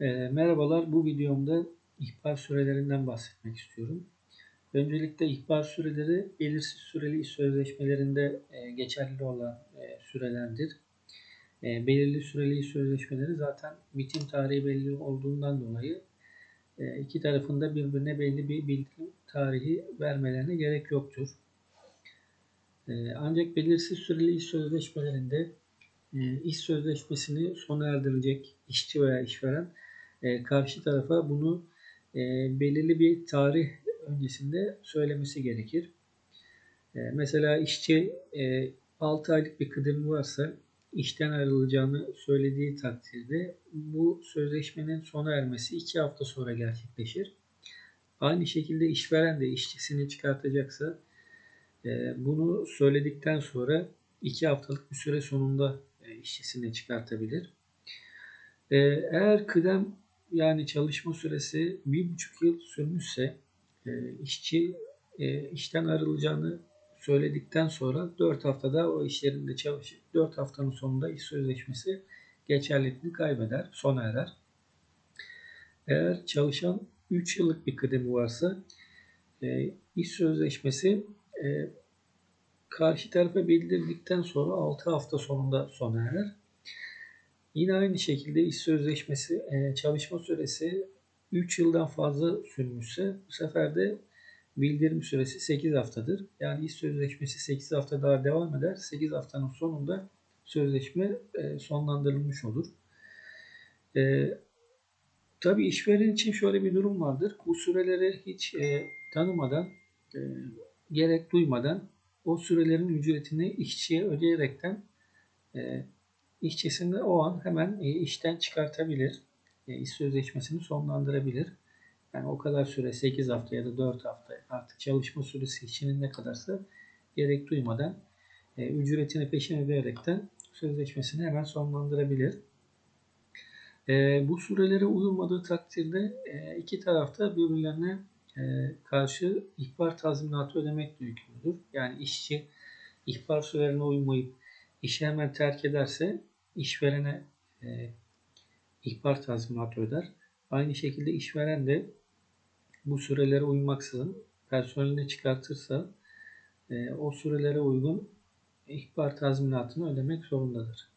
E, merhabalar, bu videomda ihbar sürelerinden bahsetmek istiyorum. Öncelikle ihbar süreleri belirsiz süreli iş sözleşmelerinde e, geçerli olan e, sürelerdir. E, belirli süreli iş sözleşmeleri zaten bitim tarihi belli olduğundan dolayı e, iki tarafında birbirine belli bir bildirim tarihi vermelerine gerek yoktur. E, ancak belirsiz süreli iş sözleşmelerinde e, iş sözleşmesini sona erdirecek işçi veya işveren e, karşı tarafa bunu e, belirli bir tarih öncesinde söylemesi gerekir. E, mesela işçi e, 6 aylık bir kıdemi varsa işten ayrılacağını söylediği takdirde bu sözleşmenin sona ermesi 2 hafta sonra gerçekleşir. Aynı şekilde işveren de işçisini çıkartacaksa e, bunu söyledikten sonra 2 haftalık bir süre sonunda e, işçisini çıkartabilir. E, eğer kıdem yani çalışma süresi bir buçuk yıl sürmüşse e, işçi e, işten ayrılacağını söyledikten sonra 4 haftada o iş yerinde çalışıp 4 haftanın sonunda iş sözleşmesi geçerliliğini kaybeder, sona erer. Eğer çalışan 3 yıllık bir kıdemi varsa e, iş sözleşmesi e, karşı tarafa bildirdikten sonra 6 hafta sonunda sona erer. Yine aynı şekilde iş sözleşmesi e, çalışma süresi 3 yıldan fazla sürmüşse bu sefer de bildirim süresi 8 haftadır. Yani iş sözleşmesi 8 hafta daha devam eder. 8 haftanın sonunda sözleşme e, sonlandırılmış olur. E, tabii işveren için şöyle bir durum vardır. Bu süreleri hiç tanımadan, gerek duymadan o sürelerin ücretini işçiye ödeyerekten işçisini o an hemen e, işten çıkartabilir. E, iş sözleşmesini sonlandırabilir. Yani o kadar süre 8 hafta ya da 4 hafta artık çalışma süresi işçinin ne kadarsa gerek duymadan e, ücretini peşin ödeyerekten sözleşmesini hemen sonlandırabilir. Bu sürelere uyulmadığı takdirde iki tarafta birbirlerine karşı ihbar tazminatı ödemek yükümlüdür. Yani işçi ihbar sürelerine uymayıp işi hemen terk ederse işverene e, ihbar tazminatı öder. Aynı şekilde işveren de bu sürelere uymaksızın personelini çıkartırsa e, o sürelere uygun ihbar tazminatını ödemek zorundadır.